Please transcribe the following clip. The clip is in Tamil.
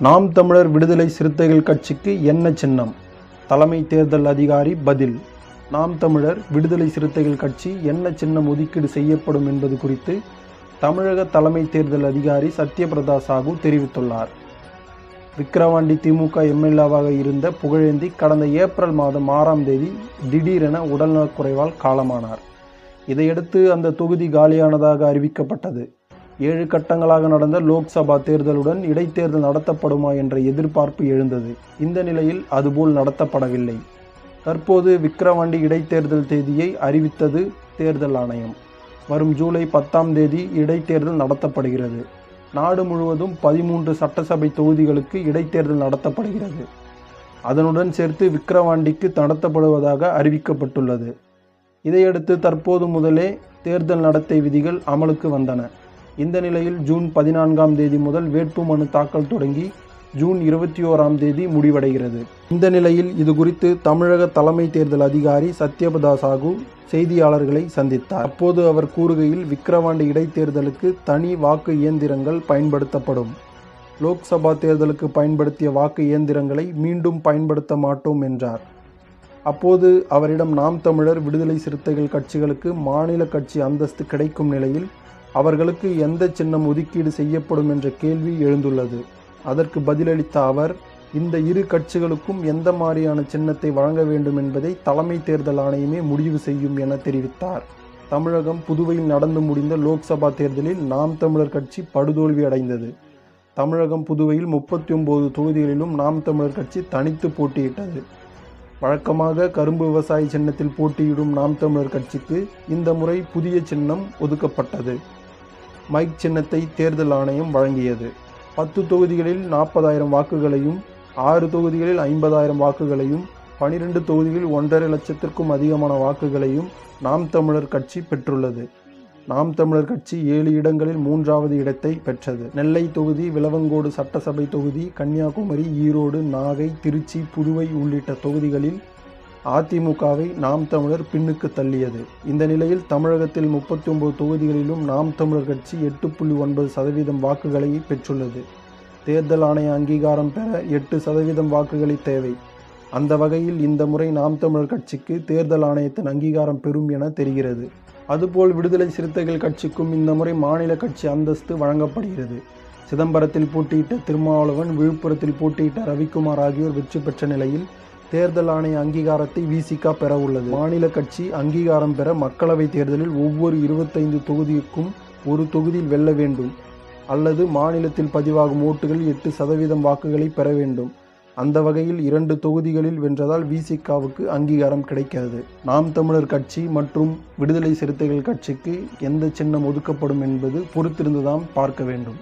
நாம் தமிழர் விடுதலை சிறுத்தைகள் கட்சிக்கு என்ன சின்னம்? தலைமை தேர்தல் அதிகாரி பதில். நாம் தமிழர் விடுதலை சிறுத்தைகள் கட்சி என்ன சின்னம் ஒதுக்கீடு செய்யப்படும் என்பது குறித்து தமிழக தலைமை தேர்தல் அதிகாரி சத்யபிரதா சாகு தெரிவித்துள்ளார். விக்கிரவாண்டி திமுக எம்எல்ஏவாக இருந்த புகழேந்தி கடந்த ஏப்ரல் மாதம் ஆறாம் தேதி திடீரென உடல்நலக்குறைவால் காலமானார். இதையடுத்து அந்த தொகுதி காலியானதாக அறிவிக்கப்பட்டது. ஏழு கட்டங்களாக நடந்த லோக்சபா தேர்தலுடன் இடைத்தேர்தல் நடத்தப்படுமா என்ற எதிர்பார்ப்பு எழுந்தது. இந்த நிலையில் அதுபோல் நடத்தப்படவில்லை. தற்போது விக்கிரவாண்டி இடைத்தேர்தல் தேதியை அறிவித்தது தேர்தல் ஆணையம். வரும் ஜூலை பத்தாம் தேதி இடைத்தேர்தல் நடத்தப்படுகிறது. நாடு முழுவதும் பதிமூன்று சட்டசபை தொகுதிகளுக்கு இடைத்தேர்தல் நடத்தப்படுகிறது. அதனுடன் சேர்த்து விக்கிரவாண்டிக்கு நடத்தப்படுவதாக அறிவிக்கப்பட்டுள்ளது. இதையடுத்து தற்போது முதலே தேர்தல் நடத்தை விதிகள் அமலுக்கு வந்தன. இந்த நிலையில் ஜூன் பதினான்காம் தேதி முதல் வேட்புமனு தாக்கல் தொடங்கி ஜூன் இருபத்தி ஓராம் தேதி முடிவடைகிறது. இந்த நிலையில் இது குறித்து தமிழக தலைமை தேர்தல் அதிகாரி சத்யபதா சாகு செய்தியாளர்களை சந்தித்தார். அப்போது அவர் கூறுகையில் விக்கிரவாண்டி இடைத்தேர்தலுக்கு தனி வாக்கு இயந்திரங்கள் பயன்படுத்தப்படும். லோக்சபா தேர்தலுக்கு பயன்படுத்திய வாக்கு இயந்திரங்களை மீண்டும் பயன்படுத்த மாட்டோம் என்றார். அப்போது அவரிடம் நாம் தமிழர் விடுதலை சிறுத்தைகள் கட்சிகளுக்கு மாநில கட்சி அந்தஸ்து கிடைக்கும் நிலையில் அவர்களுக்கு எந்த சின்னம் ஒதுக்கீடு செய்யப்படும் என்ற கேள்வி எழுந்துள்ளது. அதற்கு பதிலளித்த அவர் இந்த இரு கட்சிகளுக்கும் எந்த மாதிரியான சின்னத்தை வழங்க வேண்டும் என்பதை தலைமை தேர்தல் ஆணையமே முடிவு செய்யும் என தெரிவித்தார். தமிழகம் புதுவையில் நடந்து முடிந்த லோக்சபா தேர்தலில் நாம் தமிழர் கட்சி படுதோல்வி அடைந்தது. தமிழகம் புதுவையில் முப்பத்தி ஒன்பது தொகுதிகளிலும் நாம் தமிழர் கட்சி தனித்து போட்டியிட்டது. வழக்கமாக கரும்பு விவசாய சின்னத்தில் போட்டியிடும் நாம் தமிழர் கட்சிக்கு இந்த முறை புதிய சின்னம் ஒதுக்கப்பட்டது. மைக் சின்னத்தை தேர்தல் ஆணையம் வழங்கியது. பத்து தொகுதிகளில் நாற்பதாயிரம் வாக்குகளையும் ஆறு தொகுதிகளில் ஐம்பதாயிரம் வாக்குகளையும் பனிரெண்டு தொகுதிகளில் ஒன்றரை லட்சத்திற்கும் அதிகமான வாக்குகளையும் நாம் தமிழர் கட்சி பெற்றுள்ளது. நாம் தமிழர் கட்சி ஏழு இடங்களில் மூன்றாவது இடத்தை பெற்றது. நெல்லை தொகுதி விலவங்கோடு சட்டசபை தொகுதி கன்னியாகுமரி ஈரோடு நாகை திருச்சி புதுவை உள்ளிட்ட தொகுதிகளில் அதிமுகவை நாம் தமிழர் பின்னுக்கு தள்ளியது. இந்த நிலையில் தமிழகத்தில் முப்பத்தி ஒன்பது தொகுதிகளிலும் நாம் தமிழர் கட்சி எட்டு புள்ளி ஒன்பது சதவீதம் வாக்குகளை பெற்றுள்ளது. தேர்தல் ஆணைய அங்கீகாரம் பெற எட்டு சதவீதம் வாக்குகளை தேவை. அந்த வகையில் இந்த முறை நாம் தமிழர் கட்சிக்கு தேர்தல் ஆணையத்தின் அங்கீகாரம் பெறும் என தெரிகிறது. அதுபோல் விடுதலை சிறுத்தைகள் கட்சிக்கும் இந்த முறை மாநில கட்சி அந்தஸ்து வழங்கப்படுகிறது. சிதம்பரத்தில் போட்டியிட்ட திருமாவளவன் விழுப்புரத்தில் போட்டியிட்ட ரவிக்குமார் ஆகியோர் வெற்றி பெற்ற நிலையில் தேர்தல் ஆணைய அங்கீகாரத்தை விசிகா பெற உள்ளது. மாநில கட்சி அங்கீகாரம் பெற மக்களவைத் தேர்தலில் ஒவ்வொரு இருபத்தைந்து தொகுதிக்கும் ஒரு தொகுதியில் வெல்ல வேண்டும். அல்லது மாநிலத்தில் பதிவாகும் ஓட்டுகள் எட்டு சதவீதம் வாக்குகளை பெற வேண்டும். அந்த வகையில் இரண்டு தொகுதிகளில் வென்றதால் விசிகாவுக்கு அங்கீகாரம் கிடைக்கிறது நாம் தமிழர் கட்சி மற்றும் விடுதலை சிறுத்தைகள் கட்சிக்கு எந்த சின்னம் ஒதுக்கப்படும் என்பது பொறுத்திருந்துதான் பார்க்க வேண்டும்.